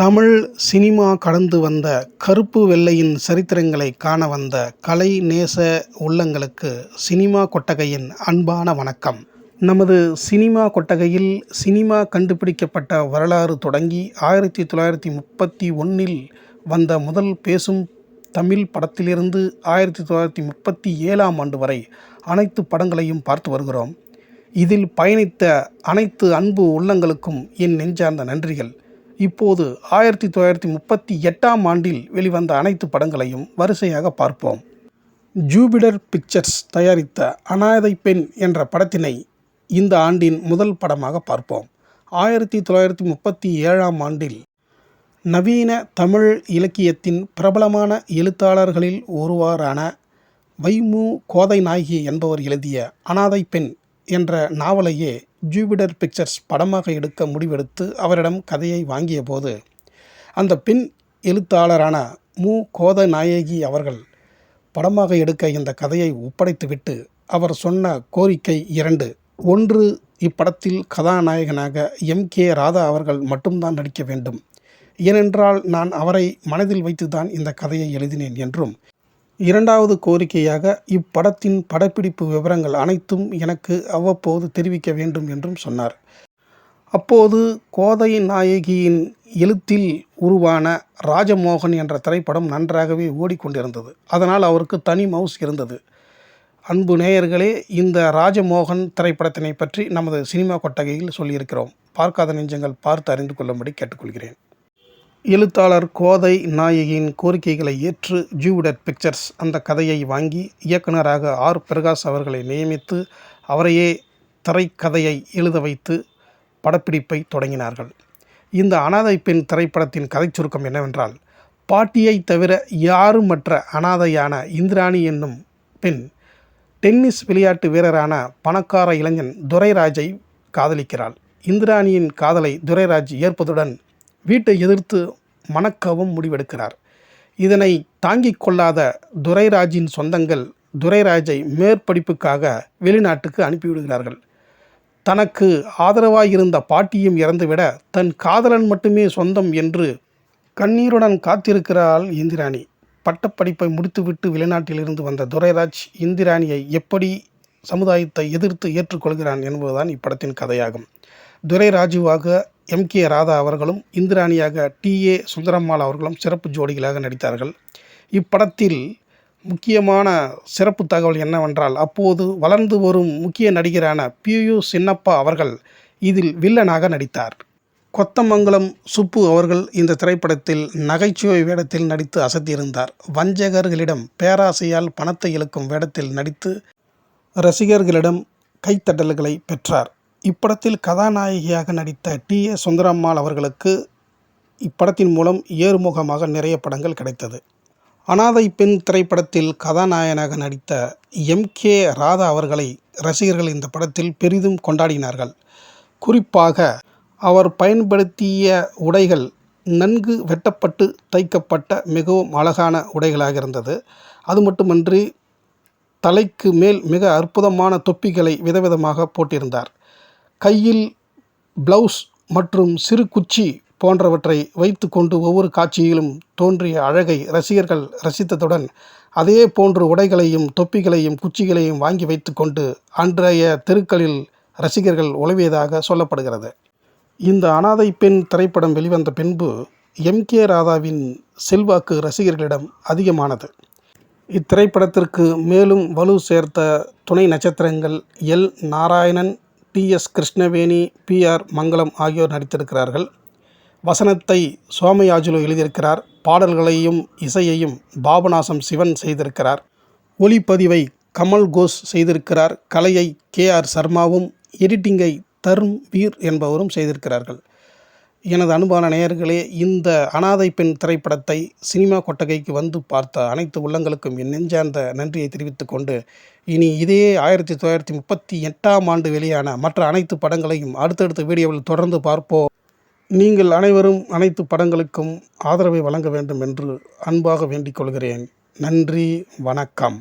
Tamil cinema கடந்து வந்த கருப்பு வெள்ளையின் சரித்திரங்களை காண வந்த கலை நேச உள்ளங்களுக்கு சினிமா கொட்டகையின் அன்பான வணக்கம். நமது சினிமா கொட்டகையில் சினிமா கண்டுபிடிக்கப்பட்ட வரலாறு தொடங்கி ஆயிரத்தி தொள்ளாயிரத்தி முப்பத்தி ஒன்றில் வந்த முதல் பேசும் தமிழ் படத்திலிருந்து ஆயிரத்தி தொள்ளாயிரத்தி முப்பத்தி ஏழாம் ஆண்டு வரை அனைத்து படங்களையும் பார்த்து வருகிறோம். இதில் பயணித்த அனைத்து அன்பு உள்ளங்களுக்கும் என் நெஞ்சார்ந்த நன்றிகள். இப்போது ஆயிரத்தி தொள்ளாயிரத்தி முப்பத்தி எட்டாம் ஆண்டில் வெளிவந்த அனைத்து படங்களையும் வரிசையாக பார்ப்போம். ஜூபிடர் பிக்சர்ஸ் தயாரித்த அனாதை பெண் என்ற படத்தினை இந்த ஆண்டின் முதல் படமாக பார்ப்போம். ஆயிரத்தி தொள்ளாயிரத்தி முப்பத்தி ஏழாம் ஆண்டில் நவீன தமிழ் இலக்கியத்தின் பிரபலமான எழுத்தாளர்களில் ஒருவரான வைமு கோதை நாயகி என்பவர் எழுதிய அனாதை பெண் என்ற நாவலையே ஜூபிடர் பிக்சர்ஸ் படமாக எடுக்க முடிவெடுத்து அவரிடம் கதையை வாங்கியபோது அந்த பின் எழுத்தாளரான மு. கோத நாயகி அவர்கள் படமாக எடுக்க இந்த கதையை ஒப்படைத்துவிட்டு அவர் சொன்ன கோரிக்கை இரண்டு. ஒன்று இப்படத்தில் கதாநாயகனாக எம். கே. ராதா அவர்கள் மட்டும்தான் நடிக்க வேண்டும். ஏனென்றால் நான் அவரை மனதில் வைத்துதான் இந்த கதையை எழுதினேன் என்றும் இரண்டாவது கோரிக்கையாக இப்படத்தின் படப்பிடிப்பு விவரங்கள் அனைத்தும் எனக்கு அவ்வப்போது தெரிவிக்க வேண்டும் என்றும் சொன்னார். அப்போது கோதை நாயகியின் எழுத்தில் உருவான ராஜமோகன் என்ற திரைப்படம் நன்றாகவே ஓடிக்கொண்டிருந்தது. அதனால் அவருக்கு தனி மவுஸ் இருந்தது. அன்பு நேயர்களே இந்த ராஜமோகன் திரைப்படத்தினை பற்றி நமது சினிமா கொட்டகையில் சொல்லியிருக்கிறோம். பார்க்காத நெஞ்சங்கள் பார்த்து அறிந்து கொள்ளும்படி கேட்டுக்கொள்கிறேன். எழுத்தாளர் கோதை நாயகியின் கோரிக்கைகளை ஏற்று ஜூவிடட் பிக்சர்ஸ் அந்த கதையை வாங்கி இயக்குனராக ஆர். பிரகாஷ் அவர்களை நியமித்து அவரையே திரைக்கதையை எழுத வைத்து படப்பிடிப்பை தொடங்கினார்கள். இந்த அனாதை பெண் திரைப்படத்தின் கதை சுருக்கம் என்னவென்றால் பாட்டியை தவிர யாரும் மற்ற அனாதையான இந்திராணி என்னும் பெண் டென்னிஸ் விளையாட்டு வீரரான பணக்கார இளைஞன் துரைராஜை காதலிக்கிறாள். இந்திராணியின் காதலை துரைராஜ் ஏற்பதுடன் வீட்டை எதிர்த்து மணக்கவும் முடிவெடுக்கிறார். இதனை தாங்கிக் கொள்ளாத துரைராஜின் சொந்தங்கள் துரைராஜை மேற்படிப்புக்காக வெளிநாட்டுக்கு அனுப்பிவிடுகிறார்கள். தனக்கு ஆதரவாக இருந்த பாட்டியும் இறந்துவிட தன் காதலன் மட்டுமே சொந்தம் என்று கண்ணீருடன் காத்திருக்கிறாள் இந்திராணி. பட்டப்படிப்பை முடித்துவிட்டு வெளிநாட்டிலிருந்து வந்த துரைராஜ் இந்திராணியை எப்படி சமுதாயத்தை எதிர்த்து ஏற்றுக்கொள்கிறான் என்பதுதான் இப்படத்தின் கதையாகும். துரைராஜுவாக எம் கே ராதா அவர்களும் இந்திராணியாக டி ஏ சுந்தரம்மாள் அவர்களும் சிறப்பு ஜோடிகளாக நடித்தார்கள். இப்படத்தில் முக்கியமான சிறப்பு தகவல் என்னவென்றால் அப்போது வளர்ந்து வரும் முக்கிய நடிகரான பியு சின்னப்பா அவர்கள் இதில் வில்லனாக நடித்தார். கொத்தமங்கலம் சுப்பு அவர்கள் இந்த திரைப்படத்தில் நகைச்சுவை வேடத்தில் நடித்து அசத்தியிருந்தார். வஞ்சகர்களிடம் பேராசையால் பணத்தை இழுக்கும் வேடத்தில் நடித்து ரசிகர்களிடம் கைத்தட்டல்களை பெற்றார். இப்படத்தில் கதாநாயகியாக நடித்த டி. ஏ சுந்தரம்மாள் அவர்களுக்கு இப்படத்தின் மூலம் ஏறுமுகமாக நிறைய படங்கள் கிடைத்தது. அனாதை பெண் திரைப்படத்தில் கதாநாயகனாக நடித்த எம். கே. ராதா அவர்களை ரசிகர்கள் இந்த படத்தில் பெரிதும் கொண்டாடினார்கள். குறிப்பாக அவர் பயன்படுத்திய உடைகள் நன்கு வெட்டப்பட்டு தைக்கப்பட்ட மிகவும் அழகான உடைகளாக இருந்தது. அது மட்டுமன்றி தலைக்கு மேல் மிக அற்புதமான தொப்பிகளை விதவிதமாக போட்டிருந்தார். கையில் ப்ளவுஸ் மற்றும் சிறு குச்சி போன்றவற்றை வைத்து கொண்டு ஒவ்வொரு காட்சியிலும் தோன்றிய அழகை ரசிகர்கள் ரசித்ததுடன் அதே போன்று உடைகளையும் தொப்பிகளையும் குச்சிகளையும் வாங்கி வைத்துக்கொண்டு அன்றைய தெருக்களில் ரசிகர்கள் உழவியதாக சொல்லப்படுகிறது. இந்த அனாதை பெண் திரைப்படம் வெளிவந்த பின்பு எம். கே. ராதாவின் செல்வாக்கு ரசிகர்களிடம் அதிகமானது. இத்திரைப்படத்திற்கு மேலும் வலு சேர்த்த துணை நட்சத்திரங்கள் L. Narayanan T S Krishnaveni P R Mangalam ஆகியோர் நடித்திருக்கிறார்கள். வசனத்தை சோமயாஜுலு எழுதியிருக்கிறார். பாடல்களையும் இசையையும் பாபநாசம் சிவன் செய்திருக்கிறார். ஒளிப்பதிவை கமல் கோஷ் செய்திருக்கிறார். கலையை கே ஆர் சர்மாவும் எடிட்டிங்கை தருண் வீர் என்பவரும் செய்திருக்கிறார்கள். எனது அன்பான நேயர்களே இந்த அனாதை பெண் திரைப்படத்தை சினிமா கொட்டகைக்கு வந்து பார்த்த அனைத்து உள்ளங்களுக்கும் என் நெஞ்சார்ந்த நன்றியை தெரிவித்துக் கொண்டு இனி இதே ஆயிரத்தி தொள்ளாயிரத்தி முப்பத்தி எட்டாம் ஆண்டு வெளியான மற்ற அனைத்து படங்களையும் அடுத்தடுத்த வீடியோவில் தொடர்ந்து பார்ப்போம். நீங்கள் அனைவரும் அனைத்து படங்களுக்கும் ஆதரவை வழங்க வேண்டும் என்று அன்பாக வேண்டிக் கொள்கிறேன். நன்றி வணக்கம்.